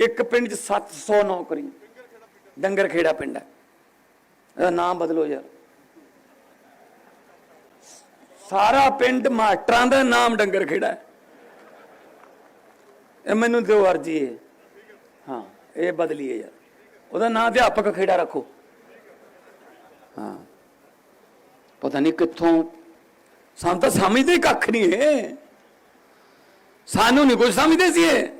ਇੱਕ ਪਿੰਡ 'ਚ 700 ਨੌਕਰੀ। ਡੰਗਰ ਖੇੜਾ ਪਿੰਡ ਹੈ। ਇਹਦਾ ਨਾਮ ਬਦਲੋ ਯਾਰ। ਸਾਰਾ ਪਿੰਡ ਮਾਸਟਰਾਂ ਦਾ ਨਾਮ ਡੰਗਰ ਖੇੜਾ ਇਹ ਮੈਨੂੰ ਦਿਓ ਅਰਜੀ ਹੈ ਹਾਂ, ਇਹ ਬਦਲੀਏ ਯਾਰ। ਉਹਦਾ ਨਾਮ ਅਧਿਆਪਕ ਖੇੜਾ ਰੱਖੋ। ਹਾਂ। ਪਤਾ ਨਹੀਂ ਕਿੱਥੋਂ। ਸਾਨੂੰ ਤਾਂ ਸਮਝਦੇ ਕੱਖ ਨਹੀਂ ਹੈ ਸਾਨੂੰ ਨਹੀਂ ਕੁਝ ਸਮਝਦੇ ਸੀ ਇਹ।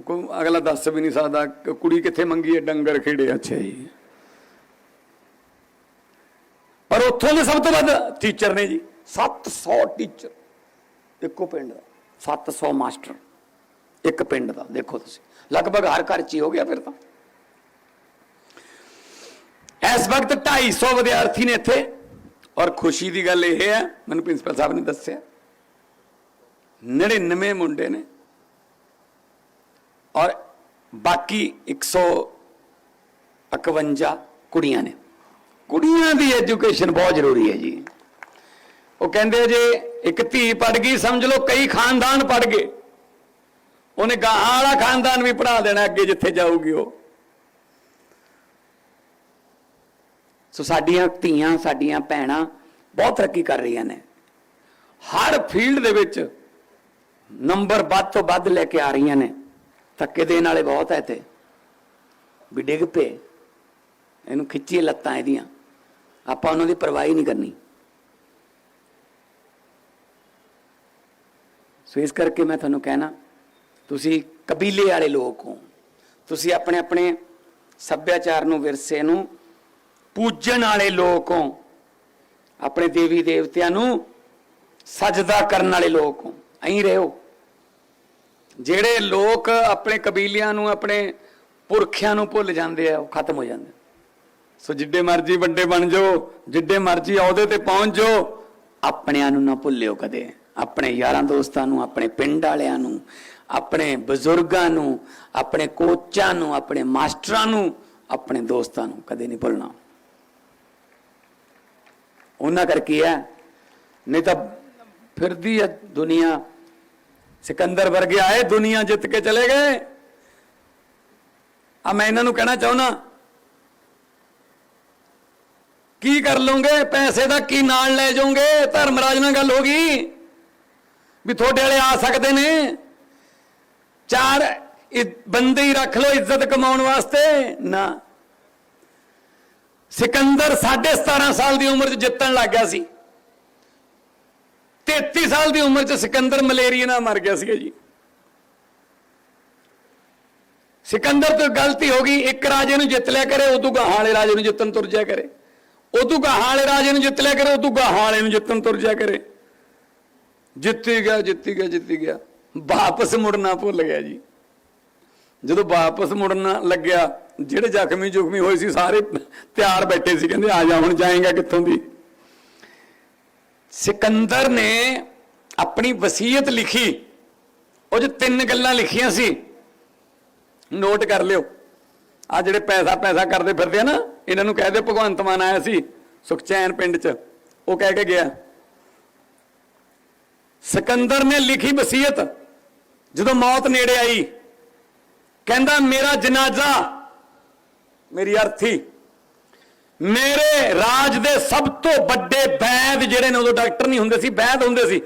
ਕੋਈ ਅਗਲਾ ਦੱਸ ਵੀ ਨਹੀਂ ਸਕਦਾ ਕੁੜੀ ਕਿੱਥੇ ਮੰਗੀ ਹੈ, ਡੰਗਰ ਖੇੜੇ ਅੱਛਾ ਜੀ। ਪਰ ਉੱਥੋਂ ਦੇ ਸਭ ਤੋਂ ਵੱਧ ਟੀਚਰ ਨੇ ਜੀ 700 ਟੀਚਰ ਇੱਕੋ ਪਿੰਡ ਦਾ 700 ਮਾਸਟਰ, ਇੱਕ ਪਿੰਡ ਦਾ, ਦੇਖੋ ਤੁਸੀਂ। ਲਗਭਗ ਹਰ ਘਰ ਚ ਹੀ ਹੋ ਗਿਆ ਫਿਰ ਤਾਂ। ਇਸ ਵਕਤ 250 ਵਿਦਿਆਰਥੀ ਨੇ ਇੱਥੇ, ਔਰ ਖੁਸ਼ੀ ਦੀ ਗੱਲ ਇਹ ਹੈ, ਮੈਨੂੰ ਪ੍ਰਿੰਸੀਪਲ ਸਾਹਿਬ ਨੇ ਦੱਸਿਆ 99 ਮੁੰਡੇ ਨੇ। ਔਰ ਬਾਕੀ 151 ਕੁੜੀਆਂ ਨੇ। ਕੁੜੀਆਂ ਦੀ ਐਜੂਕੇਸ਼ਨ ਬਹੁਤ ਜ਼ਰੂਰੀ ਹੈ ਜੀ। ਉਹ ਕਹਿੰਦੇ ਜੇ ਇੱਕ ਧੀ ਪੜ ਗਈ, ਸਮਝ ਲਓ ਕਈ ਖਾਨਦਾਨ ਪੜ ਗਏ। ਉਹਨੇ ਗਾਹਾਂ ਵਾਲਾ ਖਾਨਦਾਨ ਵੀ ਪੜਾ ਦੇਣਾ ਅੱਗੇ ਜਿੱਥੇ ਜਾਊਗੀ ਉਹ। ਸੋ ਸਾਡੀਆਂ ਧੀਆਂ, ਸਾਡੀਆਂ ਭੈਣਾਂ ਬਹੁਤ ਤਰੱਕੀ ਕਰ ਰਹੀਆਂ ਨੇ। ਹਰ ਫੀਲਡ ਦੇ ਵਿੱਚ ਨੰਬਰ ਵੱਧ ਤੋਂ ਵੱਧ ਲੈ ਕੇ ਆ ਰਹੀਆਂ ਨੇ। ਧੱਕੇ ਦੇਣ ਵਾਲੇ ਬਹੁਤ ਐ ਤੇ ਵੀ ਡਿੱਗ ਪਏ। ਇਹਨੂੰ ਖਿੱਚੀਏ ਲੱਤਾਂ ਇਹਦੀਆਂ। ਆਪਾਂ ਉਹਨਾਂ ਦੀ ਪਰਵਾਹੀ ਨਹੀਂ ਕਰਨੀ। ਸੋ ਇਸ ਕਰਕੇ ਮੈਂ ਤੁਹਾਨੂੰ ਕਹਿਣਾ, ਤੁਸੀਂ ਕਬੀਲੇ ਵਾਲੇ ਲੋਕ ਹੋ। ਤੁਸੀਂ ਆਪਣੇ ਆਪਣੇ ਸੱਭਿਆਚਾਰ ਨੂੰ ਵਿਰਸੇ ਨੂੰ ਪੂਜਣ ਵਾਲੇ ਲੋਕ ਹੋ। ਆਪਣੇ ਦੇਵੀ ਦੇਵਤਿਆਂ ਨੂੰ ਸਜਦਾ ਕਰਨ ਵਾਲੇ ਲੋਕ ਹੋ। ਐਂ ਰਹੋ। ਜਿਹੜੇ ਲੋਕ ਆਪਣੇ ਕਬੀਲਿਆਂ ਨੂੰ, ਆਪਣੇ ਪੁਰਖਿਆਂ ਨੂੰ ਭੁੱਲ ਜਾਂਦੇ ਆ, ਉਹ ਖਤਮ ਹੋ ਜਾਂਦੇ ਸੋ ਜਿੱਡੇ ਮਰਜ਼ੀ ਵੱਡੇ ਬਣ ਜਾਓ, ਜਿੱਡੇ ਮਰਜ਼ੀ ਅਹੁਦੇ ਤੇ ਪਹੁੰਚ ਜਾਓ, ਆਪਣਿਆਂ ਨੂੰ ਨਾ ਭੁੱਲਿਓ ਕਦੇ। ਆਪਣੇ ਯਾਰਾਂ ਦੋਸਤਾਂ ਨੂੰ, ਆਪਣੇ ਪਿੰਡ ਵਾਲਿਆਂ ਨੂੰ, ਆਪਣੇ ਬਜ਼ੁਰਗਾਂ ਨੂੰ, ਆਪਣੇ ਕੋਚਾਂ ਨੂੰ, ਆਪਣੇ ਮਾਸਟਰਾਂ ਨੂੰ, ਆਪਣੇ ਦੋਸਤਾਂ ਨੂੰ ਕਦੇ ਨਹੀਂ ਭੁੱਲਣਾ। ਉਹਨਾਂ ਕਰਕੇ ਹੈ, ਨਹੀਂ ਤਾਂ ਫਿਰਦੀ ਹੈ ਦੁਨੀਆ ਸਿਕੰਦਰ ਵਰਗੇ ਆਏ, ਦੁਨੀਆ ਜਿੱਤ ਕੇ ਚਲੇ ਗਏ। ਆ ਮੈਂ ਇਹਨਾਂ ਨੂੰ ਕਹਿਣਾ ਚਾਹੁੰਦਾ, ਕੀ ਕਰ ਲਓਗੇ? ਪੈਸੇ ਦਾ ਕੀ ਨਾਲ ਲੈ ਜਾਓਗੇ? ਧਰਮਰਾਜ ਨਾਲ ਗੱਲ ਹੋ ਗਈ ਵੀ ਤੁਹਾਡੇ ਵਾਲੇ ਆ ਸਕਦੇ ਨੇ। ਚਾਰ, ਇ- ਬੰਦੇ ਹੀ ਰੱਖ ਲਓ ਇੱਜ਼ਤ ਕਮਾਉਣ ਵਾਸਤੇ। ਨਾ। ਸਿਕੰਦਰ 17.5 ਸਾਲ ਦੀ ਉਮਰ 'ਚ ਜਿੱਤਣ ਲੱਗ ਗਿਆ ਸੀ। 33 ਸਾਲ ਦੀ ਉਮਰ 'ਚ ਸਿਕੰਦਰ ਮਲੇਰੀਆ ਨਾਲ ਮਰ ਗਿਆ ਸੀਗਾ ਜੀ। ਸਿਕੰਦਰ ਤੋਂ ਗਲਤੀ ਹੋ ਗਈ, ਇੱਕ ਰਾਜੇ ਨੂੰ ਜਿੱਤ ਲਿਆ ਕਰੇ, ਉਦੋਂ ਗਾਹਾਂ ਵਾਲੇ ਰਾਜੇ ਨੂੰ ਜਿੱਤਣ ਤੁਰ ਜਾ ਕਰੇ। ਉਦੋਂ ਗਾਹਾਂ ਵਾਲੇ ਰਾਜੇ ਨੂੰ ਜਿੱਤ ਲਿਆ ਕਰੇ, ਉਦੋਂ ਗਾਹਾਂ ਵਾਲੇ ਨੂੰ ਜਿੱਤਣ ਤੁਰ ਜਾ ਕਰੇ। ਜਿੱਤੀ ਗਿਆ ਜਿੱਤੀ ਗਿਆ ਜਿੱਤੀ ਗਿਆ। ਵਾਪਸ ਮੁੜਨਾ ਭੁੱਲ ਗਿਆ ਜੀ। ਜਦੋਂ ਵਾਪਸ ਮੁੜਨਾ ਲੱਗਿਆ, ਜਿਹੜੇ ਜ਼ਖਮੀ ਜ਼ੁਖਮੀ ਹੋਏ ਸੀ, ਸਾਰੇ ਤਿਆਰ ਬੈਠੇ ਸੀ, ਕਹਿੰਦੇ, ਆ ਜਾ ਹੁਣ, ਜਾਏਗਾ ਕਿੱਥੋਂ ਦੀ? ਸਿਕੰਦਰ ਨੇ ਆਪਣੀ ਵਸੀਅਤ ਲਿਖੀ। ਉਹ 'ਚ ਤਿੰਨ ਗੱਲਾਂ ਲਿਖੀਆਂ ਸੀ, ਨੋਟ ਕਰ ਲਿਓ। ਆ ਜਿਹੜੇ ਪੈਸਾ ਪੈਸਾ ਕਰਦੇ ਫਿਰਦੇ ਆ ਨਾ, ਇਹਨਾਂ ਨੂੰ ਕਹਿ ਦੇ ਭਗਵੰਤ ਮਾਨ ਆਇਆ ਸੀ ਸੁਖਚੈਨ ਪਿੰਡ 'ਚ, ਉਹ ਕਹਿ ਕੇ ਗਿਆ। ਸਿਕੰਦਰ ਨੇ ਲਿਖੀ ਵਸੀਅਤ, ਜਦੋਂ ਮੌਤ ਨੇੜੇ ਆਈ, ਕਹਿੰਦਾ, ਮੇਰਾ ਜਨਾਜ਼ਾ, ਮੇਰੀ ਅਰਥੀ ਮੇਰੇ ਰਾਜ ਦੇ ਸਭ ਤੋਂ ਵੱਡੇ ਵੈਦ ਜਿਹੜੇ ਨੇ, ਉਦੋਂ ਡਾਕਟਰ ਨਹੀਂ ਹੁੰਦੇ ਸੀ ਵੈਦ ਹੁੰਦੇ ਸੀ।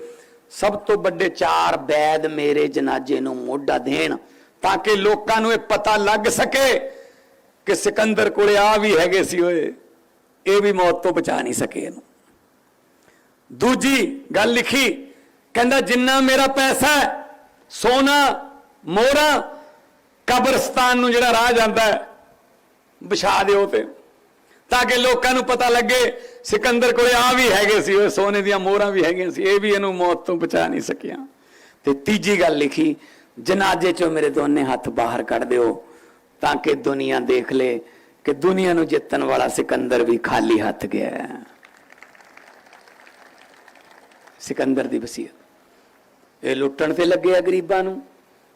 ਸਭ ਤੋਂ ਵੱਡੇ ਚਾਰ ਵੈਦ ਮੇਰੇ ਜਨਾਜ਼ੇ ਨੂੰ ਮੋਢਾ ਦੇਣ, ਤਾਂ ਕਿ ਲੋਕਾਂ ਨੂੰ ਇਹ ਪਤਾ ਲੱਗ ਸਕੇ ਕਿ ਸਿਕੰਦਰ ਕੋਲੇ ਆ ਵੀ ਹੈਗੇ ਸੀ ਓਏ। ਇਹ ਵੀ ਮੌਤ ਤੋਂ ਬਚਾ ਨਹੀਂ ਸਕੇ ਇਹਨੂੰ। ਦੂਜੀ ਗੱਲ ਲਿਖੀ, ਕਹਿੰਦਾ, ਜਿੰਨਾ ਮੇਰਾ ਪੈਸਾ ਸੋਨਾ, ਮੋਹਰਾ, ਕਬਰਸਤਾਨ ਨੂੰ ਜਿਹੜਾ ਰਾਹ ਜਾਂਦਾ ਵਿਛਾ ਦਿਓ ਤੇ। ਤਾਂ ਕਿ ਲੋਕਾਂ ਨੂੰ ਪਤਾ ਲੱਗੇ, ਸਿਕੰਦਰ ਕੋਲੇ ਆ ਵੀ ਹੈਗੇ ਸੀ, ਉਹ ਸੋਨੇ ਦੀਆਂ ਮੋਹਰਾਂ ਵੀ ਹੈਗੀਆਂ ਸੀ, ਇਹ ਵੀ ਇਹਨੂੰ ਮੌਤ ਤੋਂ ਬਚਾ ਨਹੀਂ ਸਕਿਆ। ਤੇ ਤੀਜੀ ਗੱਲ ਲਿਖੀ, ਜਨਾਜ਼ੇ ਚੋਂ ਮੇਰੇ ਦੋਨੇ ਹੱਥ ਬਾਹਰ ਕੱਢ ਦਿਓ, ਤਾਂ ਕਿ ਦੁਨੀਆ ਦੇਖ ਲੇ ਕਿ ਦੁਨੀਆ ਨੂੰ ਜਿੱਤਣ ਵਾਲਾ ਸਿਕੰਦਰ ਵੀ ਖਾਲੀ ਹੱਥ ਗਿਆ ਸਿਕੰਦਰ ਦੀ ਵਸੀਅਤ। ਇਹ ਲੁੱਟਣ ਤੇ ਲੱਗੇ ਆ ਗਰੀਬਾਂ ਨੂੰ,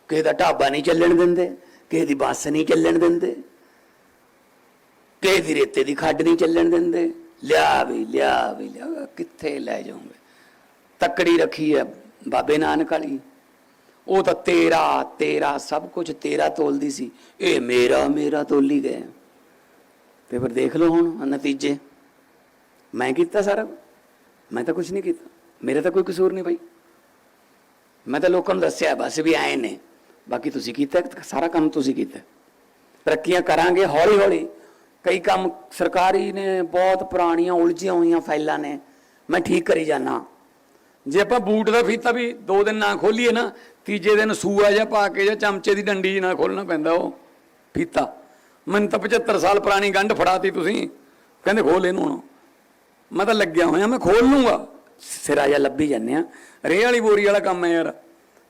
ਕਿਸੇ ਦਾ ਢਾਬਾ ਨਹੀਂ ਚੱਲਣ ਦਿੰਦੇ, ਕਿਸੇ ਦੀ ਬੱਸ ਨਹੀਂ ਚੱਲਣ ਦਿੰਦੇ। ਕਿਸੇ ਦੀ ਰੇਤੇ ਦੀ ਖੱਡ ਨਹੀਂ ਚੱਲਣ ਦਿੰਦੇ। ਲਿਆ ਵੀ ਲਿਆ ਵੀ, ਲਿਆ ਕਿੱਥੇ ਲੈ ਜਾਓਗੇ? ਤੱਕੜੀ ਰੱਖੀ ਹੈ ਬਾਬੇ ਨਾਨਕ ਵਾਲੀ। ਉਹ ਤਾਂ ਤੇਰਾ ਤੇਰਾ, ਸਭ ਕੁਝ ਤੇਰਾ ਤੋਲਦੀ ਸੀ। ਇਹ ਮੇਰਾ ਮੇਰਾ ਤੋਲੀ ਗਏ ਤੇ ਫਿਰ ਦੇਖ ਲਓ ਹੁਣ ਨਤੀਜੇ। ਮੈਂ ਕੀਤਾ ਸਾਰਾ ਮੈਂ ਤਾਂ ਕੁਝ ਨਹੀਂ ਕੀਤਾ। ਮੇਰੇ ਤਾਂ ਕੋਈ ਕਸੂਰ ਨਹੀਂ ਭਾਈ ਮੈਂ ਤਾਂ ਲੋਕਾਂ ਨੂੰ ਦੱਸਿਆ, ਬਸ ਵੀ ਆਏ ਨੇ। ਬਾਕੀ ਤੁਸੀਂ ਕੀਤਾ, ਸਾਰਾ ਕੰਮ ਤੁਸੀਂ ਕੀਤਾ। ਤਰੱਕੀਆਂ ਕਰਾਂਗੇ ਹੌਲੀ ਹੌਲੀ ਕਈ ਕੰਮ ਸਰਕਾਰੀ ਨੇ, ਬਹੁਤ ਪੁਰਾਣੀਆਂ, ਉਲਝੀਆਂ ਹੋਈਆਂ ਫਾਈਲਾਂ ਨੇ। ਮੈਂ ਠੀਕ ਕਰੀ ਜਾਣਾ ਜੇ ਆਪਾਂ ਬੂਟ ਦਾ ਫੀਤਾ ਵੀ ਦੋ ਦਿਨ ਨਾ ਖੋਲੀਏ ਨਾ, ਤੀਜੇ ਦਿਨ ਸੂਆ ਜਾਂ ਪਾ ਕੇ ਜਾਂ ਚਮਚੇ ਦੀ ਡੰਡੀ ਜਿਹੀ ਨਾਲ ਖੋਲਣਾ ਪੈਂਦਾ ਉਹ, ਫੀਤਾ। ਮੈਨੂੰ ਤਾਂ 75 ਸਾਲ ਪੁਰਾਣੀ ਗੰਢ ਫੜਾਤੀ ਤੁਸੀਂ। ਕਹਿੰਦੇ ਖੋਲ ਇਹਨੂੰ ਹੁਣ। ਮੈਂ ਤਾਂ ਲੱਗਿਆ ਹੋਇਆ, ਮੈਂ ਖੋਲ ਲੂੰਗਾ। ਸਿਰਾ ਜਾਂ ਲੱਭੀ ਜਾਂਦੇ ਆ। ਰੇਹ ਵਾਲੀ ਬੋਰੀ ਵਾਲਾ ਕੰਮ ਹੈ ਯਾਰ।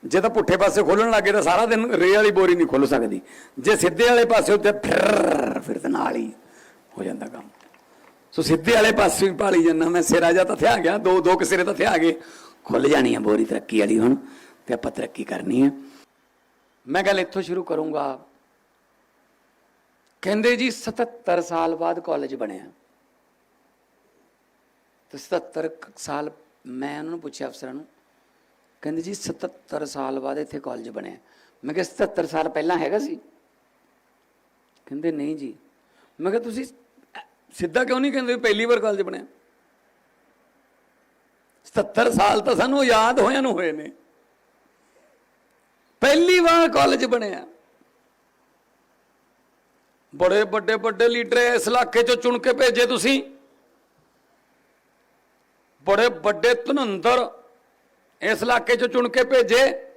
ਜੇ ਤਾਂ ਪੁੱਠੇ ਪਾਸੇ ਖੋਲਣ ਲੱਗੇ ਤਾਂ ਸਾਰਾ ਦਿਨ ਰੇਹ ਵਾਲੀ ਬੋਰੀ ਨਹੀਂ ਖੁੱਲ ਸਕਦੀ। ਜੇ ਸਿੱਧੇ ਵਾਲੇ ਪਾਸੇ ਉੱਤੇ ਫਿਰ ਫਿਰ ਨਾਲ ਹੀ। ਹੋ ਜਾਂਦਾ ਕੰਮ। ਸੋ ਸਿੱਧੇ ਵਾਲੇ ਪਾਸੇ ਵੀ ਪਾਲੀ ਜਾਂਦਾ, ਮੈਂ ਸਿਰਾ ਜਾਂ ਤਾਂ ਥਿਆ ਗਿਆ, ਦੋ ਦੋ ਕੁ ਸਿਰੇ ਤਾਂ ਥਿਆ ਗਏ। ਖੁੱਲ ਜਾਣੀ ਆ ਬੋਰੀ ਤਰੱਕੀ ਵਾਲੀ ਹੁਣ, ਤੇ ਆਪਾਂ ਤਰੱਕੀ ਕਰਨੀ ਆ। ਮੈਂ ਗੱਲ ਇੱਥੋਂ ਸ਼ੁਰੂ ਕਰੂੰਗਾ। ਕਹਿੰਦੇ ਜੀ 77 ਸਾਲ ਬਾਅਦ ਕਾਲਜ ਬਣਿਆ। ਤੇ 77 ਸਾਲ, ਮੈਂ ਉਹਨਾਂ ਨੂੰ ਪੁੱਛਿਆ ਅਫਸਰਾਂ ਨੂੰ, ਕਹਿੰਦੇ ਜੀ 77 ਸਾਲ ਬਾਅਦ ਇੱਥੇ ਕਾਲਜ ਬਣਿਆ। ਮੈਂ ਕਿਹਾ 77 ਸਾਲ ਪਹਿਲਾਂ ਹੈਗਾ ਸੀ? ਕਹਿੰਦੇ, ਨਹੀਂ ਜੀ। ਮੈਂ ਕਿਹਾ, ਤੁਸੀਂ ਸਿੱਧਾ ਕਿਉਂ ਨਹੀਂ ਕਹਿੰਦੇ ਪਹਿਲੀ ਵਾਰ ਕਾਲਜ ਬਣਿਆ? 77 ਸਾਲ ਤਾਂ ਸਾਨੂੰ ਯਾਦ ਹੋਇਆਂ ਨੂੰ ਹੋਏ ਨੇ। ਪਹਿਲੀ ਵਾਰ ਕਾਲਜ ਬਣਿਆ। ਬੜੇ ਵੱਡੇ ਵੱਡੇ ਲੀਡਰ ਇਸ ਇਲਾਕੇ ਚੋਂ ਚੁਣ ਕੇ ਭੇਜੇ ਤੁਸੀਂ। ਬੜੇ ਵੱਡੇ ਧਨੰਦਰ ਇਸ ਇਲਾਕੇ ਚੋਂ ਚੁਣ ਕੇ ਭੇਜੇ।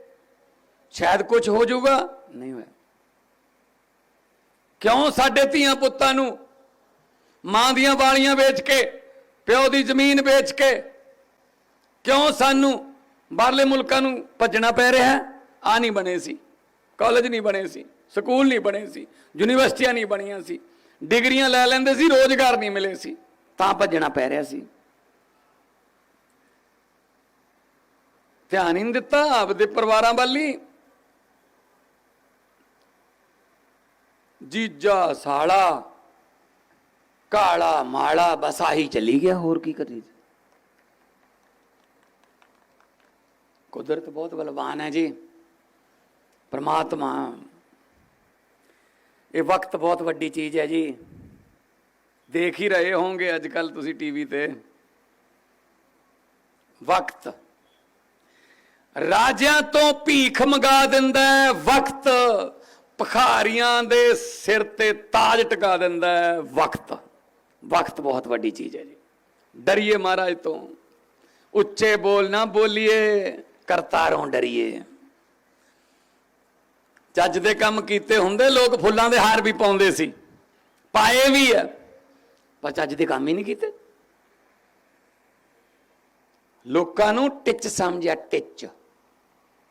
ਸ਼ਾਇਦ ਕੁਝ ਹੋ ਜਾਊਗਾ। ਨਹੀਂ ਹੋਇਆ। ਕਿਉਂ ਸਾਡੇ ਧੀਆਂ ਪੁੱਤਾਂ ਨੂੰ ਮਾਂ ਦੀਆਂ ਵਾਲੀਆਂ ਵੇਚ ਕੇ, ਪਿਓ ਦੀ ਜ਼ਮੀਨ ਵੇਚ ਕੇ, ਕਿਉਂ ਸਾਨੂੰ ਬਾਹਰਲੇ ਮੁਲਕਾਂ ਨੂੰ ਭੱਜਣਾ ਪੈ ਰਿਹਾ? ਹੈ ਆ ਨਹੀਂ ਬਣੇ ਸੀ। ਕਾਲਜ ਨਹੀਂ ਬਣੇ ਸੀ, ਸਕੂਲ ਨਹੀਂ ਬਣੇ ਸੀ, ਯੂਨੀਵਰਸਿਟੀਆਂ ਨਹੀਂ ਬਣੀਆਂ ਸੀ, ਡਿਗਰੀਆਂ ਲੈ ਲੈਂਦੇ ਸੀ, ਰੋਜ਼ਗਾਰ ਨਹੀਂ ਮਿਲੇ ਸੀ, ਤਾਂ ਭੱਜਣਾ ਪੈ ਰਿਹਾ ਸੀ। ਧਿਆਨ ਹੀ ਨਹੀਂ ਦਿੱਤਾ ਆਪਦੇ ਪਰਿਵਾਰਾਂ ਵੱਲ ਹੀ। ਜੀਜਾ ਸਾਲਾ ਕਾਲਾ ਮਾਲਾ ਬਸ ਆਹੀ ਚੱਲੀ ਗਿਆ, ਹੋਰ ਕੀ ਕਰੀ ਕੁਦਰਤ ਬਹੁਤ ਬਲਵਾਨ ਹੈ ਜੀ। ਪਰਮਾਤਮਾ, ਇਹ ਵਕਤ ਬਹੁਤ ਵੱਡੀ ਚੀਜ਼ ਹੈ ਜੀ। ਦੇਖ ਹੀ ਰਹੇ ਹੋਵੋਗੇ ਅੱਜ ਕੱਲ ਤੁਸੀਂ ਟੀਵੀ ਤੇ। ਵਕਤ। ਰਾਜਿਆਂ ਤੋਂ ਭੀਖ ਮੰਗਾ ਦਿੰਦਾ ਹੈ, ਵਕਤ। ਭਖਾਰੀਆਂ ਦੇ ਸਿਰ ਤੇ ਤਾਜ ਟਿਕਾ ਦਿੰਦਾ ਹੈ, ਵਕਤ। ਵਕਤ ਬਹੁਤ ਵੱਡੀ ਚੀਜ਼ ਹੈ ਜੀ। ਡਰੀਏ ਮਹਾਰਾਜ ਤੋਂ। ਉੱਚੇ ਬੋਲ ਨਾ ਬੋਲੀਏ, ਕਰਤਾਰੋਂ ਡਰੀਏ। ਚੱਜ ਦੇ ਕੰਮ ਕੀਤੇ ਹੁੰਦੇ, ਲੋਕ ਫੁੱਲਾਂ ਦੇ ਹਾਰ ਵੀ ਪਾਉਂਦੇ ਸੀ। ਪਾਏ ਵੀ ਆ, ਪਰ ਚੱਜ ਦੇ ਕੰਮ ਹੀ ਨਹੀਂ ਕੀਤੇ। ਲੋਕਾਂ ਨੂੰ ਟਿੱਚ ਸਮਝਿਆ, ਟਿੱਚ।